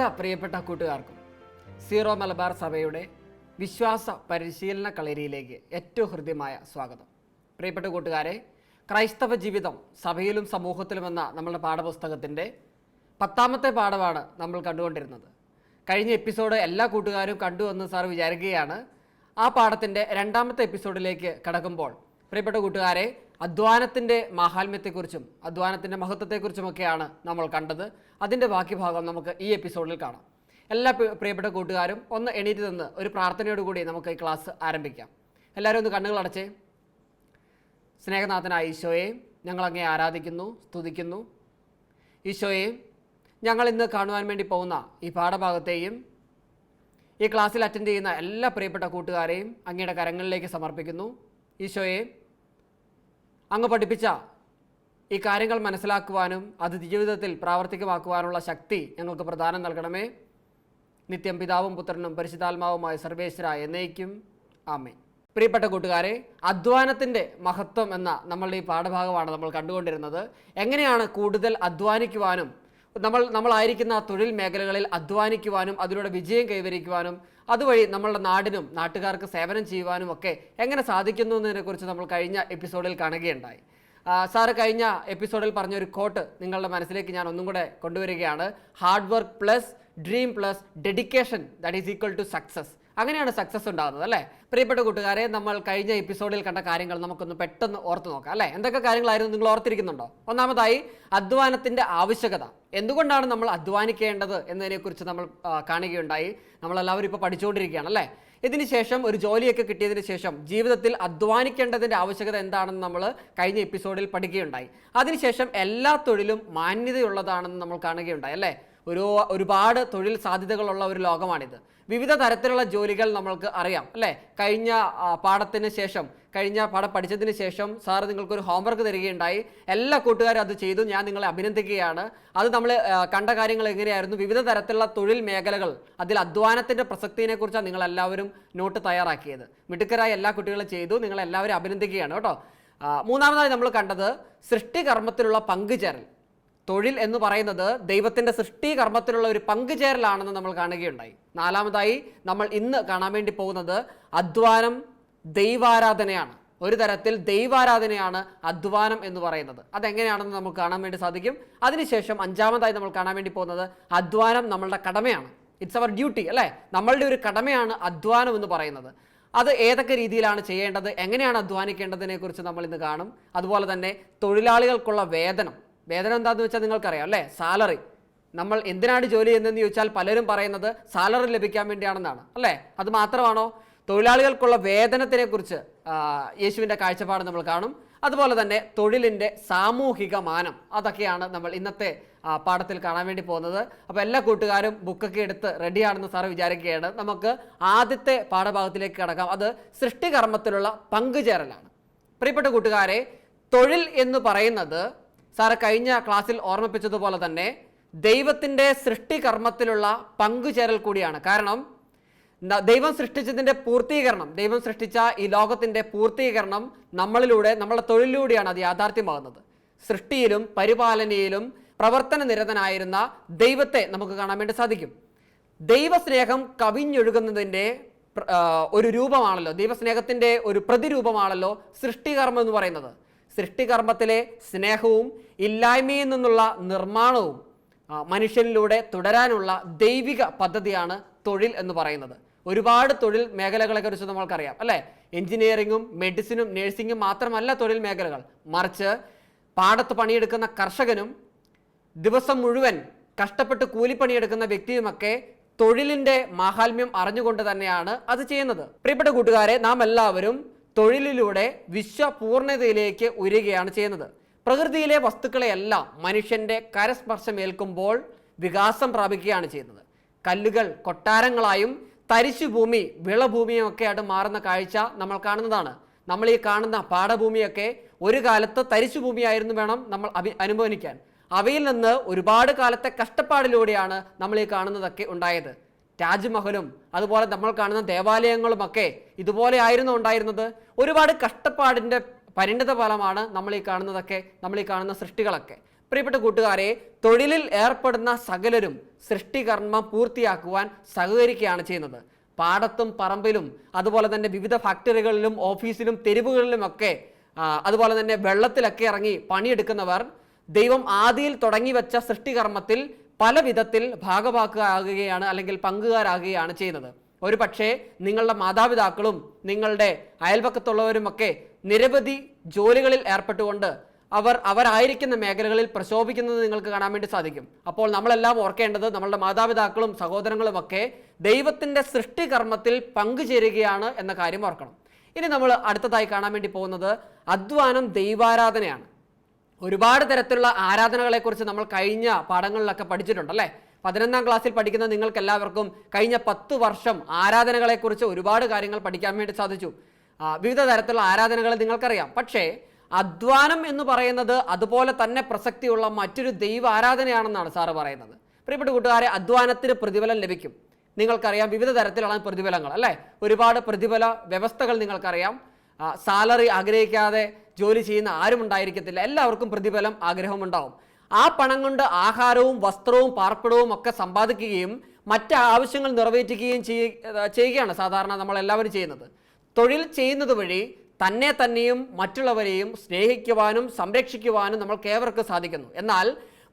എല്ലാ പ്രിയപ്പെട്ട കൂട്ടുകാർക്കും സീറോ മലബാർ സഭയുടെ വിശ്വാസ പരിശീലന കളരിയിലേക്ക് ഏറ്റവും ഹൃദ്യമായ സ്വാഗതം. പ്രിയപ്പെട്ട കൂട്ടുകാരെ ക്രൈസ്തവ ജീവിതം സഭയിലും സമൂഹത്തിലും എന്ന നമ്മളുടെ പാഠപുസ്തകത്തിന്റെ പത്താമത്തെ പാഠമാണ് നമ്മൾ കണ്ടുകൊണ്ടിരുന്നത്. കഴിഞ്ഞ എപ്പിസോഡ് എല്ലാ കൂട്ടുകാരും കണ്ടു എന്ന് സാർ വിചാരിക്കുകയാണ്. ആ പാഠത്തിന്റെ രണ്ടാമത്തെ എപ്പിസോഡിലേക്ക് കടക്കുമ്പോൾ പ്രിയപ്പെട്ട കൂട്ടുകാരെ അധ്വാനത്തിന്റെ മാഹാത്മ്യത്തെക്കുറിച്ചും അധ്വാനത്തിന്റെ മഹത്വത്തെക്കുറിച്ചുമൊക്കെയാണ് നമ്മൾ കണ്ടത്. അതിന്റെ ബാക്കി ഭാഗം നമുക്ക് ഈ എപ്പിസോഡിൽ കാണാം. എല്ലാ പ്രിയപ്പെട്ട കൂട്ടുകാരും ഒന്ന് എണീറ്റ് നിന്ന് ഒരു പ്രാർത്ഥനയോടുകൂടി നമുക്ക് ഈ ക്ലാസ് ആരംഭിക്കാം. എല്ലാവരും ഒന്ന് കണ്ണുകൾ അടച്ചേ. സ്നേഹനാഥനായ ഈശോയെ ഞങ്ങൾ അങ്ങേ ആരാധിക്കുന്നു സ്തുതിക്കുന്നു. ഈശോയെ ഞങ്ങൾ ഇന്ന് കാണുവാൻ വേണ്ടി പോകുന്ന ഈ പാഠഭാഗത്തെയും ഈ ക്ലാസ്സിൽ അറ്റൻഡ് ചെയ്യുന്ന എല്ലാ പ്രിയപ്പെട്ട കൂട്ടുകാരെയും അങ്ങയുടെ കരങ്ങളിലേക്ക് സമർപ്പിക്കുന്നു. ഈശോയെ അങ്ങ് പഠിപ്പിച്ച ഈ കാര്യങ്ങൾ മനസ്സിലാക്കുവാനും അത് ജീവിതത്തിൽ പ്രാവർത്തികമാക്കുവാനുള്ള ശക്തി ഞങ്ങൾക്ക് പ്രധാനം നൽകണമേ. നിത്യം പിതാവും പുത്രനും പരിശുദ്ധാത്മാവുമായ സർവേശ്വര എന്നേക്കും. ആമേ പ്രിയപ്പെട്ട കൂട്ടുകാരെ അധ്വാനത്തിന്റെ മഹത്വം എന്ന നമ്മളുടെ ഈ പാഠഭാഗമാണ് നമ്മൾ കണ്ടുകൊണ്ടിരുന്നത്. എങ്ങനെയാണ് കൂടുതൽ അധ്വാനിക്കുവാനും നമ്മൾ നമ്മളായിരിക്കുന്ന തൊഴിൽ മേഖലകളിൽ അധ്വാനിക്കുവാനും അതിലൂടെ വിജയം കൈവരിക്കുവാനും അതുവഴി നമ്മളുടെ നാടിനും നാട്ടുകാർക്ക് സേവനം ചെയ്യുവാനും ഒക്കെ എങ്ങനെ സാധിക്കുന്നു എന്നതിനെക്കുറിച്ച് നമ്മൾ കഴിഞ്ഞ എപ്പിസോഡിൽ കാണുകയുണ്ടായി. സാറ് കഴിഞ്ഞ എപ്പിസോഡിൽ പറഞ്ഞൊരു കോട്ട് നിങ്ങളുടെ മനസ്സിലേക്ക് ഞാൻ ഒന്നും കൂടെ കൊണ്ടുവരികയാണ്. Hard work plus dream plus dedication that is equal to success അങ്ങനെയാണ് സക്സസ് ഉണ്ടാകുന്നത് അല്ലേ? പ്രിയപ്പെട്ട കൂട്ടുകാരെ നമ്മൾ കഴിഞ്ഞ എപ്പിസോഡിൽ കണ്ട കാര്യങ്ങൾ നമുക്കൊന്ന് പെട്ടെന്ന് ഓർത്ത് നോക്കാം അല്ലേ? എന്തൊക്കെ കാര്യങ്ങളായിരുന്നു നിങ്ങൾ ഓർത്തിരിക്കുന്നുണ്ടോ? ഒന്നാമതായി അധ്വാനത്തിന്റെ ആവശ്യകത. എന്തുകൊണ്ടാണ് നമ്മൾ അധ്വാനിക്കേണ്ടത് എന്നതിനെക്കുറിച്ച് നമ്മൾ കാണുകയുണ്ടായി? നമ്മളെല്ലാവരും ഇപ്പോൾ പഠിച്ചുകൊണ്ടിരിക്കുകയാണ് അല്ലേ? ഇതിന് ശേഷം ഒരു ജോലിയൊക്കെ കിട്ടിയതിന് ശേഷം ജീവിതത്തിൽ അധ്വാനിക്കേണ്ടതിന്റെ ആവശ്യകത എന്താണെന്ന് നമ്മൾ കഴിഞ്ഞ എപ്പിസോഡിൽ പഠിക്കുകയുണ്ടായി. അതിനുശേഷം എല്ലാ തൊഴിലും മാന്യതയുള്ളതാണെന്ന് നമ്മൾ കാണുകയുണ്ടായി അല്ലേ? ഒരു ഒരുപാട് തൊഴിൽ സാധ്യതകളുള്ള ഒരു ലോകമാണിത്. വിവിധ തരത്തിലുള്ള ജോലികൾ നമ്മൾക്ക് അറിയാം അല്ലേ? കഴിഞ്ഞ പാഠത്തിന് ശേഷം കഴിഞ്ഞ പാഠം പഠിച്ചതിന് ശേഷം സാർ നിങ്ങൾക്കൊരു ഹോംവർക്ക് തരികയുണ്ടായി. എല്ലാ കൂട്ടുകാരും അത് ചെയ്തു ഞാൻ നിങ്ങളെ അഭിനന്ദിക്കുകയാണ്. അത് നമ്മൾ കണ്ട കാര്യങ്ങൾ എങ്ങനെയായിരുന്നു? വിവിധ തരത്തിലുള്ള തൊഴിൽ മേഖലകൾ അതിൽ അധ്വാനത്തിന്റെ പ്രസക്തിയെക്കുറിച്ചാണ് നിങ്ങൾ എല്ലാവരും നോട്ട് തയ്യാറാക്കിയത്. മിടുക്കരായ എല്ലാ കുട്ടികളും ചെയ്തു നിങ്ങളെല്ലാവരും അഭിനന്ദിക്കുകയാണ് കേട്ടോ. മൂന്നാമതായി നമ്മൾ കണ്ടത് സൃഷ്ടികർമ്മത്തിലുള്ള പങ്കുചേരൽ. തൊഴിൽ എന്ന് പറയുന്നത് ദൈവത്തിന്റെ സൃഷ്ടി കർമ്മത്തിലുള്ള ഒരു പങ്കുചേരലാണെന്ന് നമ്മൾ കാണുകയുണ്ടായി. നാലാമതായി നമ്മൾ ഇന്ന് കാണാൻ വേണ്ടി പോകുന്നത് അധ്വാനം ദൈവാരാധനയാണ്. ഒരു തരത്തിൽ ദൈവാരാധനയാണ് അധ്വാനം എന്ന് പറയുന്നത്. അതെങ്ങനെയാണെന്ന് നമുക്ക് കാണാൻ വേണ്ടി സാധിക്കും. അതിനുശേഷം അഞ്ചാമതായി നമ്മൾ കാണാൻ വേണ്ടി പോകുന്നത് അധ്വാനം നമ്മളുടെ കടമയാണ്. ഇറ്റ്സ് അവർ ഡ്യൂട്ടി അല്ലേ? നമ്മളുടെ ഒരു കടമയാണ് അധ്വാനം എന്ന് പറയുന്നത്. അത് ഏതൊക്കെ രീതിയിലാണ് ചെയ്യേണ്ടത്? എങ്ങനെയാണ് അധ്വാനിക്കേണ്ടതിനെ കുറിച്ച് നമ്മൾ ഇന്ന് കാണും. അതുപോലെ തന്നെ തൊഴിലാളികൾക്കുള്ള വേതനം. വേതനം എന്താണെന്ന് വെച്ചാൽ നിങ്ങൾക്കറിയാം അല്ലേ? സാലറി. നമ്മൾ എന്തിനാണ് ജോലി ചെയ്യുന്നതെന്ന് ചോദിച്ചാൽ പലരും പറയുന്നത് സാലറി ലഭിക്കാൻ വേണ്ടിയാണെന്നാണ് അല്ലേ? അത് മാത്രമാണോ? തൊഴിലാളികൾക്കുള്ള വേതനത്തിനെ കുറിച്ച് യേശുവിന്റെ കാഴ്ചപ്പാട് നമ്മൾ കാണും. അതുപോലെ തന്നെ തൊഴിലിന്റെ സാമൂഹിക മാനം അതൊക്കെയാണ് നമ്മൾ ഇന്നത്തെ പാഠത്തിൽ കാണാൻ വേണ്ടി പോകുന്നത്. അപ്പോൾ എല്ലാ കൂട്ടുകാരും ബുക്കൊക്കെ എടുത്ത് റെഡിയാണെന്ന് സാറ് വിചാരിക്കുകയാണ്. നമുക്ക് ആദ്യത്തെ പാഠഭാഗത്തിലേക്ക് കടക്കാം. അത് സൃഷ്ടികർമ്മത്തിലുള്ള പങ്കുചേരലാണ്. പ്രിയപ്പെട്ട കൂട്ടുകാരെ തൊഴിൽ എന്ന് പറയുന്നത് സാറ് കഴിഞ്ഞ ക്ലാസ്സിൽ ഓർമ്മിപ്പിച്ചതുപോലെ തന്നെ ദൈവത്തിന്റെ സൃഷ്ടികർമ്മത്തിലുള്ള പങ്കുചേരൽ കൂടിയാണ്. കാരണം ദൈവം സൃഷ്ടിച്ചതിന്റെ പൂർത്തീകരണം ദൈവം സൃഷ്ടിച്ച ഈ ലോകത്തിന്റെ പൂർത്തീകരണം നമ്മളിലൂടെ നമ്മളെ തൊഴിലിലൂടെയാണ് അത് യാഥാർത്ഥ്യമാകുന്നത്. സൃഷ്ടിയിലും പരിപാലനയിലും പ്രവർത്തന നിരതനായിരുന്ന ദൈവത്തെ നമുക്ക് കാണാൻ വേണ്ടി സാധിക്കും. ദൈവസ്നേഹം കവിഞ്ഞൊഴുകുന്നതിന്റെ ഒരു രൂപമാണല്ലോ ദൈവസ്നേഹത്തിന്റെ ഒരു പ്രതിരൂപമാണല്ലോ സൃഷ്ടികർമ്മം എന്ന് പറയുന്നത്. സൃഷ്ടികർമ്മത്തിലെ സ്നേഹവും ഇല്ലായ്മയിൽ നിന്നുള്ള നിർമ്മാണവും മനുഷ്യനിലൂടെ തുടരാനുള്ള ദൈവിക പദ്ധതിയാണ് തൊഴിൽ എന്ന് പറയുന്നത്. ഒരുപാട് തൊഴിൽ മേഖലകളെ കുറിച്ച് നമ്മൾക്കറിയാം അല്ലേ? എഞ്ചിനീയറിങ്ങും മെഡിസിനും നഴ്സിംഗും മാത്രമല്ല തൊഴിൽ മേഖലകൾ. മറിച്ച് പാടത്ത് പണിയെടുക്കുന്ന കർഷകനും ദിവസം മുഴുവൻ കഷ്ടപ്പെട്ട് കൂലിപ്പണിയെടുക്കുന്ന വ്യക്തിയുമൊക്കെ തൊഴിലിന്റെ മാഹാത്മ്യം അറിഞ്ഞുകൊണ്ട് തന്നെയാണ് അത് ചെയ്യുന്നത്. പ്രിയപ്പെട്ട കൂട്ടുകാരെ നാം എല്ലാവരും തൊഴിലിലൂടെ വിശ്വപൂർണതയിലേക്ക് ഉയരുകയാണ് ചെയ്യുന്നത്. പ്രകൃതിയിലെ വസ്തുക്കളെയെല്ലാം മനുഷ്യന്റെ കരസ്പർശമേൽക്കുമ്പോൾ വികാസം പ്രാപിക്കുകയാണ് ചെയ്യുന്നത്. കല്ലുകൾ കൊട്ടാരങ്ങളായും തരിശുഭൂമി വിളഭൂമിയും ഒക്കെ ആയിട്ട് മാറുന്ന കാഴ്ച നമ്മൾ കാണുന്നതാണ്. നമ്മൾ ഈ കാണുന്ന പാടഭൂമിയൊക്കെ ഒരു കാലത്ത് തരിശുഭൂമിയായിരുന്നു വേണം നമ്മൾ അഭി അനുഭവിക്കാൻ. അവയിൽ നിന്ന് ഒരുപാട് കാലത്തെ കഷ്ടപ്പാടിലൂടെയാണ് നമ്മൾ ഈ കാണുന്നതൊക്കെ ഉണ്ടായത്. താജ്മഹലും അതുപോലെ നമ്മൾ കാണുന്ന ദേവാലയങ്ങളുമൊക്കെ ഇതുപോലെ ആയിരുന്നു ഉണ്ടായിരുന്നത്. ഒരുപാട് കഷ്ടപ്പാടിന്റെ പരിണിത ഫലമാണ് നമ്മൾ ഈ കാണുന്നതൊക്കെ നമ്മൾ ഈ കാണുന്ന സൃഷ്ടികളൊക്കെ. പ്രിയപ്പെട്ട കൂട്ടുകാരെ തൊഴിലിൽ ഏർപ്പെടുന്ന സകലരും സൃഷ്ടികർമ്മം പൂർത്തിയാക്കുവാൻ സഹകരിക്കുകയാണ് ചെയ്യുന്നത്. പാടത്തും പറമ്പിലും അതുപോലെ തന്നെ വിവിധ ഫാക്ടറികളിലും ഓഫീസിലും തെരുവുകളിലുമൊക്കെ അതുപോലെ തന്നെ വെള്ളത്തിലൊക്കെ ഇറങ്ങി പണിയെടുക്കുന്നവർ ദൈവം ആദിയിൽ തുടങ്ങി വെച്ച സൃഷ്ടികർമ്മത്തിൽ പല വിധത്തിൽ ഭാഗമാക്കുകയാണ് അല്ലെങ്കിൽ പങ്കുകാരാകുകയാണ് ചെയ്യുന്നത്. ഒരു പക്ഷേ നിങ്ങളുടെ മാതാപിതാക്കളും നിങ്ങളുടെ അയൽപക്കത്തുള്ളവരുമൊക്കെ നിരവധി ജോലികളിൽ ഏർപ്പെട്ടുകൊണ്ട് അവർ അവരായിരിക്കുന്ന മേഖലകളിൽ പ്രശോഭിക്കുന്നത് നിങ്ങൾക്ക് കാണാൻ വേണ്ടി സാധിക്കും. അപ്പോൾ നമ്മളെല്ലാം ഓർക്കേണ്ടത് നമ്മളുടെ മാതാപിതാക്കളും സഹോദരങ്ങളും ഒക്കെ ദൈവത്തിന്റെ സൃഷ്ടികർമ്മത്തിൽ പങ്കുചേരുകയാണ് എന്ന കാര്യം ഓർക്കണം. ഇനി നമ്മൾ അടുത്തതായി കാണാൻ വേണ്ടി പോകുന്നത് അധ്വാനം ദൈവാരാധനയാണ്. ഒരുപാട് തരത്തിലുള്ള ആരാധനകളെക്കുറിച്ച് നമ്മൾ കഴിഞ്ഞ പാഠങ്ങളിലൊക്കെ പഠിച്ചിട്ടുണ്ട് അല്ലേ? പതിനൊന്നാം ക്ലാസ്സിൽ പഠിക്കുന്ന നിങ്ങൾക്ക് എല്ലാവർക്കും കഴിഞ്ഞ പത്ത് വർഷം ആരാധനകളെക്കുറിച്ച് ഒരുപാട് കാര്യങ്ങൾ പഠിക്കാൻ വേണ്ടി സാധിച്ചു. വിവിധ തരത്തിലുള്ള ആരാധനകൾ നിങ്ങൾക്കറിയാം. പക്ഷേ അധ്വാനം എന്ന് പറയുന്നത് അതുപോലെ തന്നെ പ്രസക്തിയുള്ള മറ്റൊരു ദൈവ ആരാധനയാണെന്നാണ് സാറ് പറയുന്നത്. പ്രിയപ്പെട്ട കൂട്ടുകാരെ അധ്വാനത്തിന് പ്രതിഫലം ലഭിക്കും. നിങ്ങൾക്കറിയാം വിവിധ തരത്തിലുള്ള പ്രതിഫലങ്ങൾ അല്ലേ? ഒരുപാട് പ്രതിഫല വ്യവസ്ഥകൾ നിങ്ങൾക്കറിയാം. സാലറി ആഗ്രഹിക്കാതെ ജോലി ചെയ്യുന്ന ആരും ഉണ്ടായിരിക്കത്തില്ല എല്ലാവർക്കും പ്രതിഫലം ആഗ്രഹമുണ്ടാവും. ആ പണം കൊണ്ട് ആഹാരവും വസ്ത്രവും പാർപ്പിടവും ഒക്കെ സമ്പാദിക്കുകയും മറ്റ് ആവശ്യങ്ങൾ നിറവേറ്റുകയും ചെയ്യുകയാണ് സാധാരണ നമ്മൾ എല്ലാവരും ചെയ്യുന്നത്. തൊഴിൽ ചെയ്യുന്നത് വഴി തന്നെ തന്നെയും മറ്റുള്ളവരെയും സ്നേഹിക്കുവാനും സംരക്ഷിക്കുവാനും നമ്മൾക്ക് ഏവർക്കും സാധിക്കുന്നു. എന്നാൽ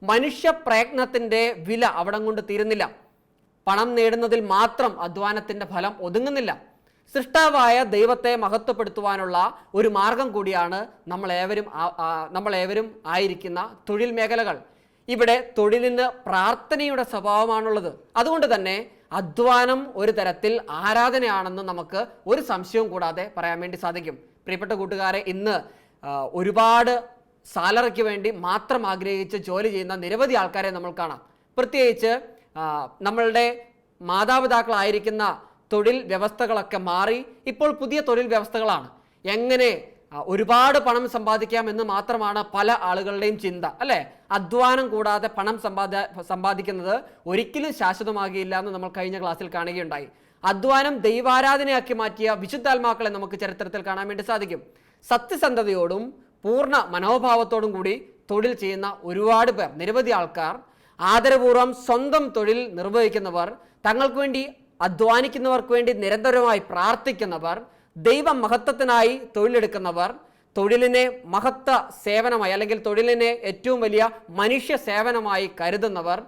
മനുഷ്യ പ്രയത്നത്തിന്റെ വില അവിടം കൊണ്ട് തീരുന്നില്ല. പണം നേടുന്നതിൽ മാത്രം അധ്വാനത്തിന്റെ ഫലം ഒതുങ്ങുന്നില്ല. സൃഷ്ടാവായ ദൈവത്തെ മഹത്വപ്പെടുത്തുവാനുള്ള ഒരു മാർഗം കൂടിയാണ് നമ്മളേവരും നമ്മളേവരും ആയിരിക്കുന്ന തൊഴിൽ മേഖലകൾ. ഇവിടെ തൊഴിലിന് പ്രാർത്ഥനയുടെ സ്വഭാവമാണുള്ളത്. അതുകൊണ്ട് തന്നെ അധ്വാനം ഒരു തരത്തിൽ ആരാധനയാണെന്ന് നമുക്ക് ഒരു സംശയവും കൂടാതെ പറയാൻ വേണ്ടി സാധിക്കും. പ്രിയപ്പെട്ട കൂട്ടുകാരെ ഇന്ന് ഒരുപാട് സാലറിക്ക് വേണ്ടി മാത്രം ആഗ്രഹിച്ച് ജോലി ചെയ്യുന്ന നിരവധി ആൾക്കാരെ നമ്മൾ കാണാം. പ്രത്യേകിച്ച് നമ്മളുടെ മാതാപിതാക്കളായിരിക്കുന്ന തൊഴിൽ വ്യവസ്ഥകളൊക്കെ മാറി ഇപ്പോൾ പുതിയ തൊഴിൽ വ്യവസ്ഥകളാണ്. എങ്ങനെ ഒരുപാട് പണം സമ്പാദിക്കാം എന്ന് മാത്രമാണ് പല ആളുകളുടെയും ചിന്ത അല്ലേ? അധ്വാനം കൂടാതെ പണം സമ്പാദ സമ്പാദിക്കുന്നത് ഒരിക്കലും ശാശ്വതമാകില്ല എന്ന് നമ്മൾ കഴിഞ്ഞ ക്ലാസ്സിൽ കാണുകയുണ്ടായി. അധ്വാനം ദൈവാരാധനയാക്കി മാറ്റിയ വിശുദ്ധാത്മാക്കളെ നമുക്ക് ചരിത്രത്തിൽ കാണാൻ വേണ്ടി സാധിക്കും. സത്യസന്ധതയോടും പൂർണ മനോഭാവത്തോടും കൂടി തൊഴിൽ ചെയ്യുന്ന ഒരുപാട് പേർ നിരവധി ആൾക്കാർ ആദരപൂർവം സ്വന്തം തൊഴിൽ നിർവഹിക്കുന്നവർ തങ്ങൾക്ക് വേണ്ടി അധ്വാനിക്കുന്നവർക്ക് വേണ്ടി നിരന്തരമായി പ്രാർത്ഥിക്കുന്നവർ ദൈവ മഹത്വത്തിനായി തൊഴിലെടുക്കുന്നവർ തൊഴിലിനെ മഹത്വ സേവനമായി അല്ലെങ്കിൽ തൊഴിലിനെ ഏറ്റവും വലിയ മനുഷ്യ സേവനമായി കരുതുന്നവർ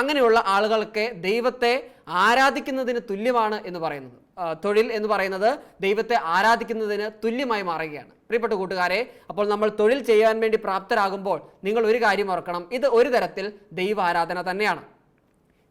അങ്ങനെയുള്ള ആളുകൾക്ക് ദൈവത്തെ ആരാധിക്കുന്നതിന് തുല്യമാണ് എന്ന് പറയുന്നത്. തൊഴിൽ എന്ന് പറയുന്നത് ദൈവത്തെ ആരാധിക്കുന്നതിന് തുല്യമായി മാറുകയാണ്. പ്രിയപ്പെട്ട കൂട്ടുകാരെ അപ്പോൾ നമ്മൾ തൊഴിൽ ചെയ്യാൻ വേണ്ടി പ്രാപ്തരാകുമ്പോൾ നിങ്ങൾ ഒരു കാര്യം ഓർക്കണം. ഇത് ഒരു തരത്തിൽ ദൈവ ആരാധന തന്നെയാണ്.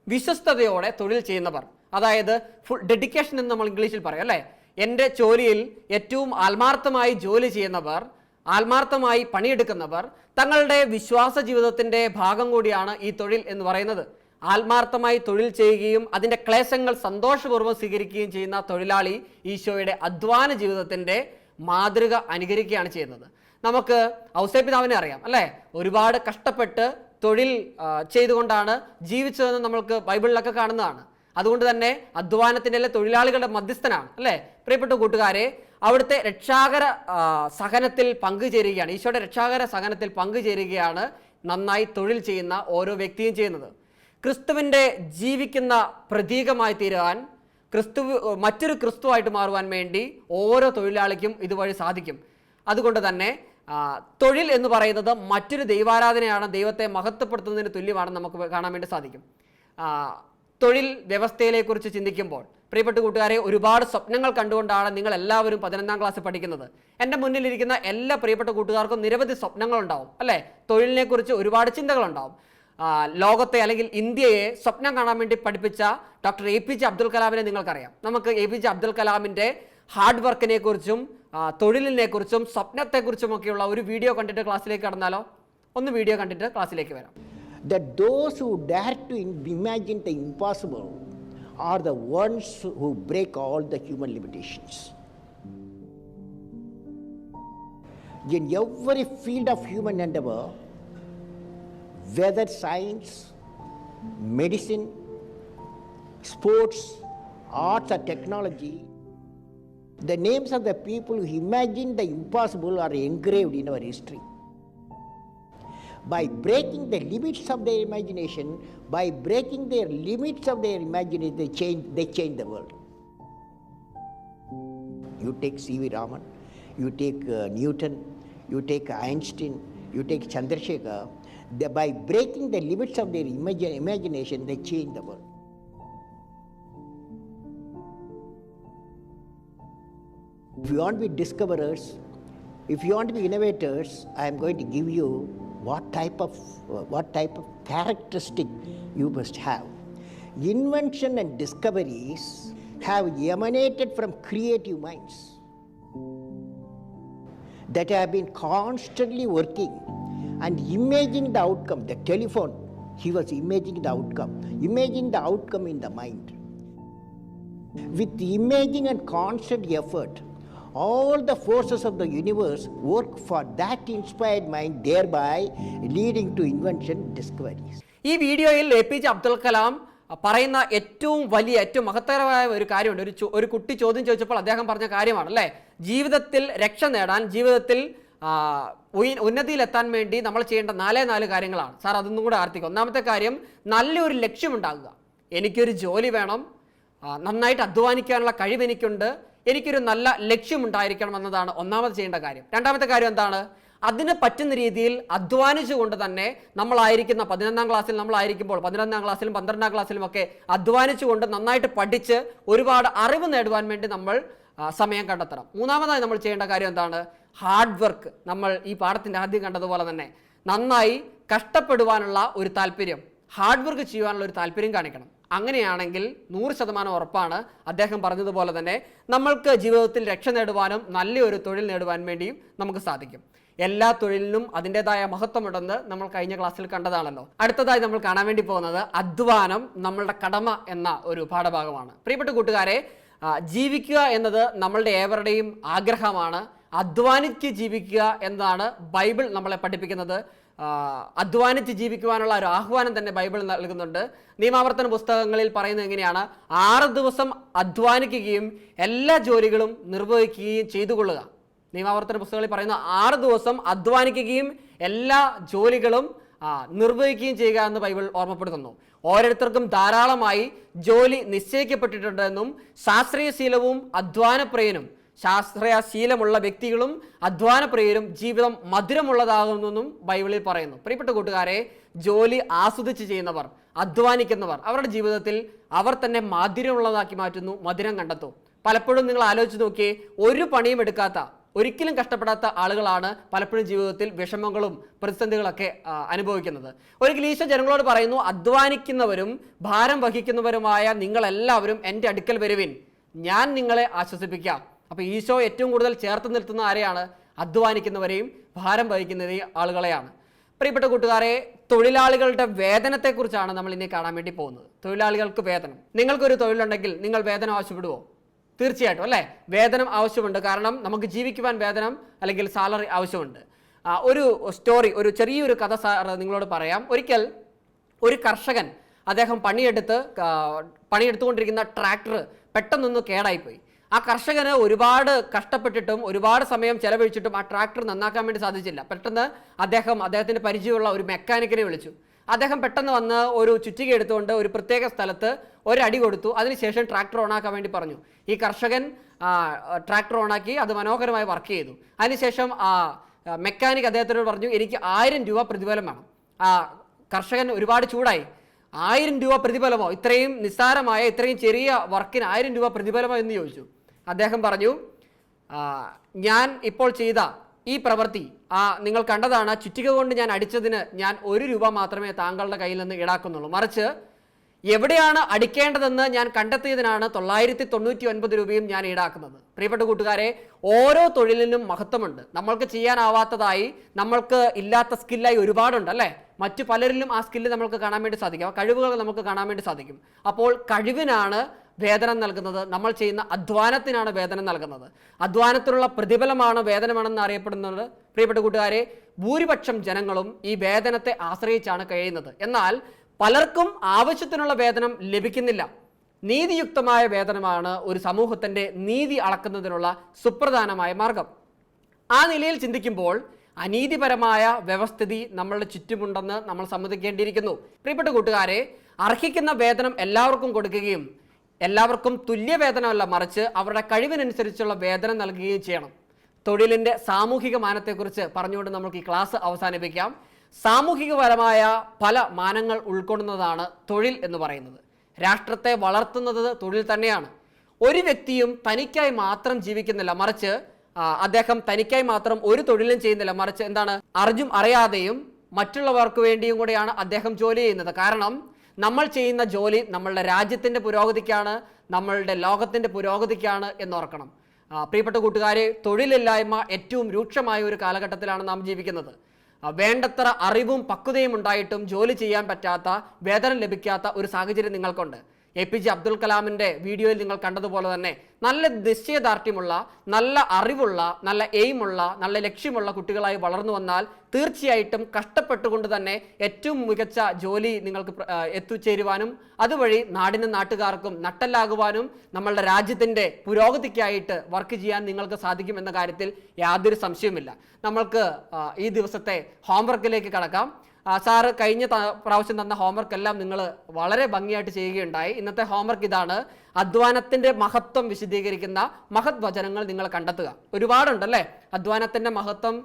വിശ്വസ്തയോടെ തൊഴിൽ ചെയ്യുന്നവർ അതായത് ഫുൾ ഡെഡിക്കേഷൻ എന്ന് നമ്മൾ ഇംഗ്ലീഷിൽ പറയും അല്ലേ? എന്റെ ജോലിയിൽ ഏറ്റവും ആത്മാർത്ഥമായി ജോലി ചെയ്യുന്നവർ ആത്മാർത്ഥമായി പണിയെടുക്കുന്നവർ തങ്ങളുടെ വിശ്വാസ ജീവിതത്തിന്റെ ഭാഗം കൂടിയാണ് ഈ തൊഴിൽ എന്ന് പറയുന്നത്. ആത്മാർത്ഥമായി തൊഴിൽ ചെയ്യുകയും അതിന്റെ ക്ലേശങ്ങൾ സന്തോഷപൂർവം സ്വീകരിക്കുകയും ചെയ്യുന്ന തൊഴിലാളി ഈശോയുടെ അധ്വാന ജീവിതത്തിന്റെ മാതൃക അനുകരിക്കുകയാണ് ചെയ്യുന്നത്. നമുക്ക് ഔസേപിതാവിനെ അറിയാം അല്ലേ? ഒരുപാട് കഷ്ടപ്പെട്ട് തൊഴിൽ ചെയ്തുകൊണ്ടാണ് ജീവിച്ചതെന്ന് നമ്മൾക്ക് ബൈബിളിലൊക്കെ കാണുന്നതാണ്. അതുകൊണ്ട് തന്നെ അധ്വാനത്തിന്റെ അല്ലെ തൊഴിലാളികളുടെ മധ്യസ്ഥനാണ് അല്ലേ? പ്രിയപ്പെട്ട കൂട്ടുകാരെ അവിടുത്തെ രക്ഷാകര സഹനത്തിൽ പങ്കുചേരുകയാണ്. ഈശോയുടെ രക്ഷാകര സഹനത്തിൽ പങ്കുചേരുകയാണ് നന്നായി തൊഴിൽ ചെയ്യുന്ന ഓരോ വ്യക്തിയും ചെയ്യുന്നത്. ക്രിസ്തുവിന്റെ ജീവിക്കുന്ന പ്രതീകമായി തീരാൻ ക്രിസ്തു മറ്റൊരു ക്രിസ്തുവായിട്ട് മാറുവാൻ വേണ്ടി ഓരോ തൊഴിലാളിക്കും ഇതുവഴി സാധിക്കും. അതുകൊണ്ട് തന്നെ തൊഴിൽ എന്ന് പറയുന്നത് മറ്റൊരു ദൈവാരാധനയാണ് ദൈവത്തെ മഹത്വപ്പെടുത്തുന്നതിന് തുല്യമാണെന്ന് നമുക്ക് കാണാൻ വേണ്ടി സാധിക്കും. തൊഴിൽ വ്യവസ്ഥയിലെക്കുറിച്ച് ചിന്തിക്കുമ്പോൾ പ്രിയപ്പെട്ട കൂട്ടുകാരെ ഒരുപാട് സ്വപ്നങ്ങൾ കണ്ടുകൊണ്ടാണ് നിങ്ങൾ എല്ലാവരും പതിനൊന്നാം ക്ലാസ് പഠിക്കുന്നത്. എന്റെ മുന്നിലിരിക്കുന്ന എല്ലാ പ്രിയപ്പെട്ട കൂട്ടുകാർക്കും നിരവധി സ്വപ്നങ്ങളുണ്ടാവും അല്ലേ? തൊഴിലിനെക്കുറിച്ച് ഒരുപാട് ചിന്തകളുണ്ടാവും. ലോകത്തെ അല്ലെങ്കിൽ ഇന്ത്യയെ സ്വപ്നം കാണാൻ വേണ്ടി പഠിപ്പിച്ച doctor A P J Abdul കലാമിനെ നിങ്ങൾക്കറിയാം. നമുക്ക് എ പി ജെ അബ്ദുൽ കലാമിന്റെ ഹാർഡ് വർക്കിനെ കുറിച്ചും തൊഴിലിനെ കുറിച്ചും സ്വപ്നത്തെക്കുറിച്ചും ഒക്കെയുള്ള ഒരു വീഡിയോ കണ്ടിട്ട് ക്ലാസ്സിലേക്ക് കടന്നാലോ? ഒന്ന് വീഡിയോ കണ്ടിട്ട് ക്ലാസ്സിലേക്ക് വരാം. That those who dare to imagine the impossible are the ones who break all the human limitations. In every field of human endeavor, whether science, medicine, sports, arts, or technology, the names of the people who imagined the impossible are engraved in our history. By breaking the limits of their imagination, by breaking their limits of their imagination, they change, they change the world. You take C.V. Raman, you take uh, Newton, you take Einstein, you take Chandrasekhar. They, by breaking the limits of their imagi- imagination, they change the world. If you want to be discoverers, if you want to be innovators, I am going to give you what type of what type of characteristic you must have. Invention and discoveries have emanated from creative minds that have been constantly working and imagining the outcome. The telephone, he was imagining the outcome, imagining the outcome in the mind. With imaging and constant effort, all the forces of the universe work for that inspired mind, thereby leading to invention discoveries. ഈ വീഡിയോയിൽ A P J Abdul Kalam പറയുന്ന ഏറ്റവും വലിയ ഏറ്റവും മഹത്തരമായ ഒരു കാര്യമുണ്ട്. ഒരു ഒരു കുട്ടി ചോദ്യം ചോദിച്ചപ്പോൾ അദ്ദേഹം പറഞ്ഞ കാര്യമാണ് അല്ലേ? ജീവിതത്തിൽ രക്ഷ നേടാൻ ജീവിതത്തിൽ ഉന്നതിയിലെത്താൻ വേണ്ടി നമ്മൾ ചെയ്യേണ്ട നാലേ നാല് കാര്യങ്ങളാണ്. സാർ അതൊന്നും കൂടെ ആർത്തിക്കും ഒന്നാമത്തെ കാര്യം നല്ലൊരു ലക്ഷ്യമുണ്ടാകുക. എനിക്കൊരു ജോലി വേണം. നന്നായിട്ട് അധ്വാനിക്കാനുള്ള കഴിവ് എനിക്കുണ്ട്. എനിക്കൊരു നല്ല ലക്ഷ്യമുണ്ടായിരിക്കണം എന്നതാണ് ഒന്നാമത് ചെയ്യേണ്ട കാര്യം. രണ്ടാമത്തെ കാര്യം എന്താണ്? അതിന് പറ്റുന്ന രീതിയിൽ അധ്വാനിച്ചുകൊണ്ട് തന്നെ നമ്മളായിരിക്കുന്ന പതിനൊന്നാം ക്ലാസ്സിൽ നമ്മളായിരിക്കുമ്പോൾ പതിനൊന്നാം ക്ലാസ്സിലും പന്ത്രണ്ടാം ക്ലാസ്സിലും ഒക്കെ അധ്വാനിച്ചുകൊണ്ട് നന്നായിട്ട് പഠിച്ച് ഒരുപാട് അറിവ് നേടുവാൻ വേണ്ടി നമ്മൾ സമയം കണ്ടെത്തണം. മൂന്നാമതായി നമ്മൾ ചെയ്യേണ്ട കാര്യം എന്താണ്? ഹാർഡ് വർക്ക് നമ്മൾ ഈ പാഠത്തിന്റെ ആദ്യം കണ്ടതുപോലെ തന്നെ നന്നായി കഷ്ടപ്പെടുവാനുള്ള ഒരു താല്പര്യം. ഹാർഡ് വർക്ക് ചെയ്യുവാനുള്ള ഒരു താല്പര്യം കാണിക്കണം. അങ്ങനെയാണെങ്കിൽ നൂറ് ശതമാനം ഉറപ്പാണ്. അദ്ദേഹം പറഞ്ഞതുപോലെ തന്നെ നമ്മൾക്ക് ജീവിതത്തിൽ രക്ഷ നേടുവാനും നല്ലൊരു തൊഴിൽ നേടുവാൻ വേണ്ടിയും നമുക്ക് സാധിക്കും. എല്ലാ തൊഴിലിനും അതിന്റെതായ മഹത്വമുണ്ടെന്ന് നമ്മൾ കഴിഞ്ഞ ക്ലാസ്സിൽ കണ്ടതാണല്ലോ. അടുത്തതായി നമ്മൾ കാണാൻ വേണ്ടി പോകുന്നത് അധ്വാനം നമ്മളുടെ കടമ എന്ന ഒരു പാഠഭാഗമാണ്. പ്രിയപ്പെട്ട കൂട്ടുകാരെ ജീവിക്കുക എന്നത് നമ്മളുടെ ഏവരുടെയും ആഗ്രഹമാണ്. അധ്വാനിച്ച് ജീവിക്കുക എന്നതാണ് ബൈബിൾ നമ്മളെ പഠിപ്പിക്കുന്നത്. അധ്വാനിച്ച് ജീവിക്കുവാനുള്ള ഒരു ആഹ്വാനം തന്നെ ബൈബിൾ നൽകുന്നുണ്ട്. നിയമാവർത്തന പുസ്തകങ്ങളിൽ പറയുന്നത് എങ്ങനെയാണ്? ആറ് ദിവസം അധ്വാനിക്കുകയും എല്ലാ ജോലികളും നിർവഹിക്കുകയും ചെയ്തു കൊള്ളുക നിയമാവർത്തന പുസ്തകങ്ങളിൽ പറയുന്ന ആറ് ദിവസം അധ്വാനിക്കുകയും എല്ലാ ജോലികളും നിർവഹിക്കുകയും ചെയ്യുക എന്ന് ബൈബിൾ ഓർമ്മപ്പെടുത്തുന്നു. ഓരോരുത്തർക്കും ധാരാളമായി ജോലി നിശ്ചയിക്കപ്പെട്ടിട്ടുണ്ടെന്നും ശാസ്ത്രീയശീലവും അധ്വാനപ്രിയനും ശാസ്ത്രീയശീലമുള്ള വ്യക്തികളും അധ്വാനപ്രിയരും ജീവിതം മധുരമുള്ളതാകുമെന്നും ബൈബിളിൽ പറയുന്നു. പ്രിയപ്പെട്ട കൂട്ടുകാരെ ജോലി ആസ്വദിച്ച് ചെയ്യുന്നവർ അധ്വാനിക്കുന്നവർ അവരുടെ ജീവിതത്തിൽ അവർ തന്നെ മാധുര്യമുള്ളതാക്കി മാറ്റുന്നു മധുരം കണ്ടെത്തും. പലപ്പോഴും നിങ്ങൾ ആലോചിച്ച് നോക്കിയേ ഒരു പണിയും എടുക്കാത്ത ഒരിക്കലും കഷ്ടപ്പെടാത്ത ആളുകളാണ് പലപ്പോഴും ജീവിതത്തിൽ വിഷമങ്ങളും പ്രതിസന്ധികളൊക്കെ അനുഭവിക്കുന്നത്. ഒരിക്കൽ ഈശോ ജനങ്ങളോട് പറയുന്നു അധ്വാനിക്കുന്നവരും ഭാരം വഹിക്കുന്നവരുമായ നിങ്ങളെല്ലാവരും എന്റെ അടുക്കൽ വരുവിൻ. ഞാൻ നിങ്ങളെ ആശ്വസിപ്പിക്കാം. അപ്പോൾ ഈശോ ഏറ്റവും കൂടുതൽ ചേർത്ത് നിർത്തുന്ന ആരെയാണ്? അധ്വാനിക്കുന്നവരെയും ഭാരം വഹിക്കുന്നവരെയും ആളുകളെയാണ്. പ്രിയപ്പെട്ട കൂട്ടുകാരെ തൊഴിലാളികളുടെ വേതനത്തെക്കുറിച്ചാണ് നമ്മൾ ഇനി കാണാൻ വേണ്ടി പോകുന്നത്. തൊഴിലാളികൾക്ക് വേതനം. നിങ്ങൾക്കൊരു തൊഴിലുണ്ടെങ്കിൽ നിങ്ങൾ വേതനം ആവശ്യപ്പെടുവോ? തീർച്ചയായിട്ടും അല്ലേ? വേതനം ആവശ്യമുണ്ട്. കാരണം നമുക്ക് ജീവിക്കുവാൻ വേതനം അല്ലെങ്കിൽ സാലറി ആവശ്യമുണ്ട്. ഒരു സ്റ്റോറി ഒരു ചെറിയൊരു കഥ നിങ്ങളോട് പറയാം. ഒരിക്കൽ ഒരു കർഷകൻ അദ്ദേഹം പണിയെടുത്ത് പണിയെടുത്തുകൊണ്ടിരിക്കുന്ന ട്രാക്ടർ പെട്ടെന്നൊന്ന് കേടായിപ്പോയി. ആ കർഷകന് ഒരുപാട് കഷ്ടപ്പെട്ടിട്ടും ഒരുപാട് സമയം ചെലവഴിച്ചിട്ടും ആ ട്രാക്ടർ നന്നാക്കാൻ വേണ്ടി സാധിച്ചില്ല. പെട്ടെന്ന് അദ്ദേഹം അദ്ദേഹത്തിന്റെ പരിചയമുള്ള ഒരു മെക്കാനിക്കിനെ വിളിച്ചു. അദ്ദേഹം പെട്ടെന്ന് വന്ന് ഒരു ചുറ്റിക എടുത്തുകൊണ്ട് ഒരു പ്രത്യേക സ്ഥലത്ത് ഒരടി കൊടുത്തു. അതിനുശേഷം ട്രാക്ടർ ഓണാക്കാൻ വേണ്ടി പറഞ്ഞു. ഈ കർഷകൻ ട്രാക്ടർ ഓണാക്കി അത് മനോഹരമായി വർക്ക് ചെയ്തു. അതിനുശേഷം ആ മെക്കാനിക് അദ്ദേഹത്തിനോട് പറഞ്ഞു എനിക്ക് ആയിരം രൂപ പ്രതിഫലം വേണം. ആ കർഷകൻ ഒരുപാട് ചൂടായി. ആയിരം രൂപ പ്രതിഫലമോ? ഇത്രയും നിസ്സാരമായ ഇത്രയും ചെറിയ വർക്കിന് ആയിരം രൂപ പ്രതിഫലമോ? എന്ന് ചോദിച്ചു. അദ്ദേഹം പറഞ്ഞു ഞാൻ ഇപ്പോൾ ചെയ്ത ഈ പ്രവൃത്തി ആ നിങ്ങൾ കണ്ടതാണ് ചുറ്റിക കൊണ്ട് ഞാൻ അടിച്ചതിന് ഞാൻ ഒരു രൂപ മാത്രമേ താങ്കളുടെ കയ്യിൽ നിന്ന് ഈടാക്കുന്നുള്ളൂ. മറിച്ച് എവിടെയാണ് അടിക്കേണ്ടതെന്ന് ഞാൻ കണ്ടെത്തിയതിനാണ് തൊള്ളായിരത്തി തൊണ്ണൂറ്റി ഒൻപത് രൂപയും ഞാൻ ഈടാക്കുന്നത്. പ്രിയപ്പെട്ട കൂട്ടുകാരെ ഓരോ തൊഴിലിനും മഹത്വമുണ്ട്. നമ്മൾക്ക് ചെയ്യാനാവാത്തതായി നമ്മൾക്ക് ഇല്ലാത്ത സ്കില്ലായി ഒരുപാടുണ്ട് അല്ലേ? മറ്റു പലരിലും ആ സ്കില്ല് നമുക്ക് കാണാൻ വേണ്ടി സാധിക്കും. ആ കഴിവുകൾ നമുക്ക് കാണാൻ വേണ്ടി സാധിക്കും. അപ്പോൾ കഴിവിനാണ് വേതനം നൽകുന്നത്. നമ്മൾ ചെയ്യുന്ന അധ്വാനത്തിനാണ് വേതനം നൽകുന്നത്. അധ്വാനത്തിനുള്ള പ്രതിഫലമാണ് വേതനമാണെന്ന് അറിയപ്പെടുന്നത്. പ്രിയപ്പെട്ട കൂട്ടുകാരെ ഭൂരിപക്ഷം ജനങ്ങളും ഈ വേതനത്തെ ആശ്രയിച്ചാണ് കഴിയുന്നത്. എന്നാൽ പലർക്കും ആവശ്യത്തിനുള്ള വേതനം ലഭിക്കുന്നില്ല. നീതിയുക്തമായ വേതനമാണ് ഒരു സമൂഹത്തിന്റെ നീതി അളക്കുന്നതിനുള്ള സുപ്രധാനമായ മാർഗം. ആ നിലയിൽ ചിന്തിക്കുമ്പോൾ അനീതിപരമായ വ്യവസ്ഥിതി നമ്മളുടെ ചുറ്റുമുണ്ടെന്ന് നമ്മൾ സമ്മതിക്കേണ്ടിയിരിക്കുന്നു. പ്രിയപ്പെട്ട കൂട്ടുകാരെ അർഹിക്കുന്ന വേതനം എല്ലാവർക്കും കൊടുക്കുകയും എല്ലാവർക്കും തുല്യ വേതനമല്ല മറിച്ച് അവരുടെ കഴിവിനനുസരിച്ചുള്ള വേതനം നൽകുകയും ചെയ്യണം. തൊഴിലിന്റെ സാമൂഹിക മാനത്തെക്കുറിച്ച് പറഞ്ഞുകൊണ്ട് നമുക്ക് ഈ ക്ലാസ് അവസാനിപ്പിക്കാം. സാമൂഹികപരമായ പല മാനങ്ങൾ ഉൾക്കൊള്ളുന്നതാണ് തൊഴിൽ എന്ന് പറയുന്നത്. രാഷ്ട്രത്തെ വളർത്തുന്നത് തൊഴിൽ തന്നെയാണ്. ഒരു വ്യക്തിയും തനിക്കായി മാത്രം ജീവിക്കുന്നില്ല. മറിച്ച് അദ്ദേഹം തനിക്കായി മാത്രം ഒരു തൊഴിലും ചെയ്യുന്നില്ല. മറിച്ച് എന്താണ്? അറിഞ്ഞും അറിയാതെയും മറ്റുള്ളവർക്ക് വേണ്ടിയും കൂടെയാണ് അദ്ദേഹം ജോലി ചെയ്യുന്നത്. കാരണം നമ്മൾ ചെയ്യുന്ന ജോലി നമ്മളുടെ രാജ്യത്തിന്റെ പുരോഗതിക്കാണ് നമ്മളുടെ ലോകത്തിന്റെ പുരോഗതിക്കാണ് എന്നോർക്കണം. പ്രിയപ്പെട്ട കൂട്ടുകാരെ തൊഴിലില്ലായ്മ ഏറ്റവും രൂക്ഷമായ ഒരു കാലഘട്ടത്തിലാണ് നാം ജീവിക്കുന്നത്. വേണ്ടത്ര അറിവും പക്വതയും ഉണ്ടായിട്ടും ജോലി ചെയ്യാൻ പറ്റാത്ത വേതനം ലഭിക്കാത്ത ഒരു സാഹചര്യം നിങ്ങൾക്കുണ്ട്. എ പി ജെ അബ്ദുൽ കലാമിന്റെ വീഡിയോയിൽ നിങ്ങൾ കണ്ടതുപോലെ തന്നെ നല്ല നിശ്ചയദാർഢ്യമുള്ള നല്ല അറിവുള്ള നല്ല എയിമുള്ള നല്ല ലക്ഷ്യമുള്ള കുട്ടികളായി വളർന്നു വന്നാൽ തീർച്ചയായിട്ടും കഷ്ടപ്പെട്ടുകൊണ്ട് തന്നെ ഏറ്റവും മികച്ച ജോലി നിങ്ങൾക്ക് എത്തിച്ചേരുവാനും അതുവഴി നാടിനും നാട്ടുകാർക്കും നട്ടല്ലാകുവാനും നമ്മളുടെ രാജ്യത്തിന്റെ പുരോഗതിക്കായിട്ട് വർക്ക് ചെയ്യാൻ നിങ്ങൾക്ക് സാധിക്കുമെന്ന കാര്യത്തിൽ യാതൊരു സംശയവുമില്ല. നമ്മൾക്ക് ഈ ദിവസത്തെ ഹോംവർക്കിലേക്ക് കടക്കാം. സാറ് കഴിഞ്ഞ പ്രാവശ്യം തന്ന ഹോംവർക്ക് എല്ലാം നിങ്ങൾ വളരെ ഭംഗിയായിട്ട് ചെയ്യുകയുണ്ടായി. ഇന്നത്തെ ഹോംവർക്ക് ഇതാണ്. അധ്വാനത്തിന്റെ മഹത്വം വിശദീകരിക്കുന്ന മഹത് വചനങ്ങൾ നിങ്ങൾ കണ്ടെത്തുക. ഒരുപാടുണ്ട് അല്ലേ അധ്വാനത്തിന്റെ മഹത്വം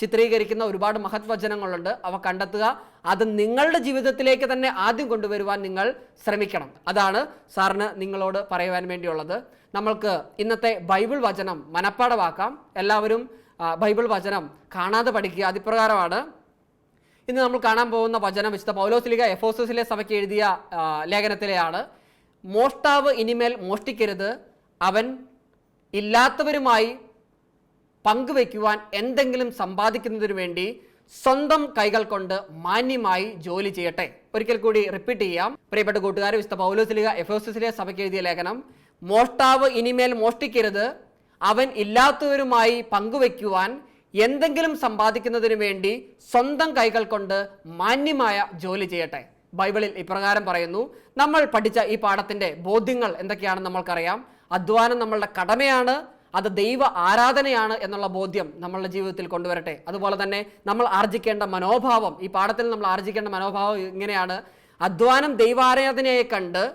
ചിത്രീകരിക്കുന്ന ഒരുപാട് മഹത് വചനങ്ങളുണ്ട്. അവ കണ്ടെത്തുക. അത് നിങ്ങളുടെ ജീവിതത്തിലേക്ക് തന്നെ ആദ്യം കൊണ്ടുവരുവാൻ നിങ്ങൾ ശ്രമിക്കണം. അതാണ് സാറിന് നിങ്ങളോട് പറയുവാൻ വേണ്ടിയുള്ളത്. നമ്മൾക്ക് ഇന്നത്തെ ബൈബിൾ വചനം മനപ്പാടമാക്കാം എല്ലാവരും ബൈബിൾ വചനം കാണാതെ പഠിക്കുക അതിപ്രകാരമാണ്. ഇന്ന് നമ്മൾ കാണാൻ പോകുന്ന വചനം വിശുദ്ധ പൗലോസ്ലിക എഫോസസിലെ സഭയ്ക്ക് എഴുതിയ ലേഖനത്തിലെ ലേഖനത്തിലെയാണ്. മോഷ്ടാവ് ഇനിമേൽ മോഷ്ടിക്കരുത്. അവൻ ഇല്ലാത്തവരുമായി പങ്കുവയ്ക്കുവാൻ എന്തെങ്കിലും സമ്പാദിക്കുന്നതിനു വേണ്ടി സ്വന്തം കൈകൾ കൊണ്ട് മാന്യമായി ജോലി ചെയ്യട്ടെ. ഒരിക്കൽ കൂടി റിപ്പീറ്റ് ചെയ്യാം. പ്രിയപ്പെട്ട കൂട്ടുകാർ വിശുദ്ധ പൗലോസ്ലിക എഫോസസിലെ സഭയ്ക്ക് എഴുതിയ ലേഖനം മോഷ്ടാവ് ഇനിമേൽ മോഷ്ടിക്കരുത്. അവൻ ഇല്ലാത്തവരുമായി പങ്കുവയ്ക്കുവാൻ എന്തെങ്കിലും സമ്പാദിക്കുന്നതിന് വേണ്ടി സ്വന്തം കൈകൾ കൊണ്ട് മാന്യമായ ജോലി ചെയ്യട്ടെ. ബൈബിളിൽ ഇപ്രകാരം പറയുന്നു നമ്മൾ പഠിച്ച ഈ പാഠത്തിന്റെ ബോധ്യങ്ങൾ എന്തൊക്കെയാണെന്ന് നമ്മൾക്കറിയാം. അധ്വാനം നമ്മളുടെ കടമയാണ്. അത് ദൈവ ആരാധനയാണ് എന്നുള്ള ബോധ്യം നമ്മളുടെ ജീവിതത്തിൽ കൊണ്ടുവരട്ടെ. അതുപോലെ തന്നെ നമ്മൾ ആർജിക്കേണ്ട മനോഭാവം ഈ പാഠത്തിൽ നമ്മൾ ആർജിക്കേണ്ട മനോഭാവം ഇങ്ങനെയാണ്. അധ്വാനം ദൈവാരാധനയെ കണ്ട്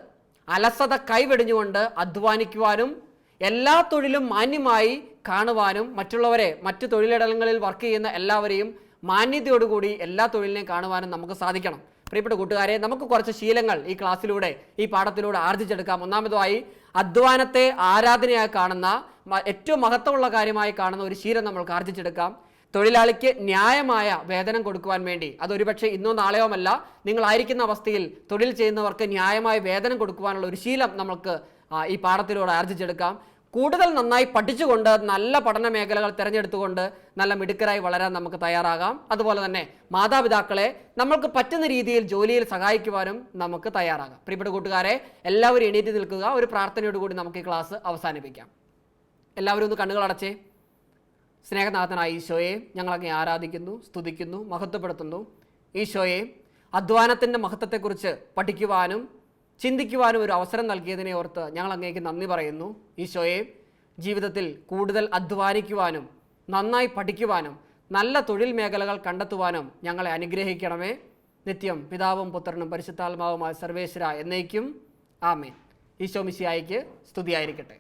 അലസത കൈവെടിഞ്ഞുകൊണ്ട് അധ്വാനിക്കുവാനും എല്ലാ തൊഴിലും മാന്യമായി കാണുവാനും മറ്റുള്ളവരെ മറ്റ് തൊഴിലിടങ്ങളിൽ വർക്ക് ചെയ്യുന്ന എല്ലാവരെയും മാന്യതയോടുകൂടി എല്ലാ തൊഴിലിനെയും കാണുവാനും നമുക്ക് സാധിക്കണം. പ്രിയപ്പെട്ട കൂട്ടുകാരെ നമുക്ക് കുറച്ച് ശീലങ്ങൾ ഈ ക്ലാസ്സിലൂടെ ഈ പാഠത്തിലൂടെ ആർജിച്ചെടുക്കാം. ഒന്നാമതായി അധ്വാനത്തെ ആരാധനയായി കാണുന്ന ഏറ്റവും മഹത്വമുള്ള കാര്യമായി കാണുന്ന ഒരു ശീലം നമ്മൾക്ക് ആർജിച്ചെടുക്കാം. തൊഴിലാളിക്ക് ന്യായമായ വേതനം കൊടുക്കുവാൻ വേണ്ടി. അതൊരുപക്ഷെ ഇന്നോ നാളെയോമല്ല നിങ്ങളായിരിക്കുന്ന അവസ്ഥയിൽ തൊഴിൽ ചെയ്യുന്നവർക്ക് ന്യായമായ വേതനം കൊടുക്കുവാനുള്ള ഒരു ശീലം നമുക്ക് ഈ പാഠത്തിലൂടെ ആർജിച്ചെടുക്കാം. കൂടുതൽ നന്നായി പഠിച്ചുകൊണ്ട് നല്ല പഠന മേഖലകൾ തിരഞ്ഞെടുത്തുകൊണ്ട് നല്ല മിടുക്കരായി വളരാൻ നമുക്ക് തയ്യാറാകാം. അതുപോലെ തന്നെ മാതാപിതാക്കളെ നമ്മൾക്ക് പറ്റുന്ന രീതിയിൽ ജോലിയിൽ സഹായിക്കുവാനും നമുക്ക് തയ്യാറാകാം. പ്രിയപ്പെട്ട കൂട്ടുകാരെ എല്ലാവരും എണീറ്റ് നിൽക്കുക. ഒരു പ്രാർത്ഥനയോടുകൂടി നമുക്ക് ഈ ക്ലാസ് അവസാനിപ്പിക്കാം. എല്ലാവരും ഒന്ന് കണ്ണുകൾ അടച്ചേ. സ്നേഹനാഥനായ ഈശോയെ ഞങ്ങളങ്ങനെ ആരാധിക്കുന്നു സ്തുതിക്കുന്നു മഹത്വപ്പെടുത്തുന്നു. ഈശോയെ അധ്വാനത്തിന്റെ മഹത്വത്തെക്കുറിച്ച് പഠിക്കുവാനും ചിന്തിക്കുവാനും ഒരു അവസരം നൽകിയതിനെ ഓർത്ത് ഞങ്ങൾ അങ്ങേക്ക് നന്ദി പറയുന്നു. ഈശോയെ ജീവിതത്തിൽ കൂടുതൽ അധ്വാനിക്കുവാനും നന്നായി പഠിക്കുവാനും നല്ല തൊഴിൽ മേഖലകൾ കണ്ടെത്തുവാനും ഞങ്ങളെ അനുഗ്രഹിക്കണമേ. നിത്യം പിതാവും പുത്രനും പരിശുദ്ധാത്മാവുമായ സർവേശ്വര എന്നേക്കും. ആമേൻ. ഈശോ മിശിയായിക്ക് സ്തുതിയായിരിക്കട്ടെ.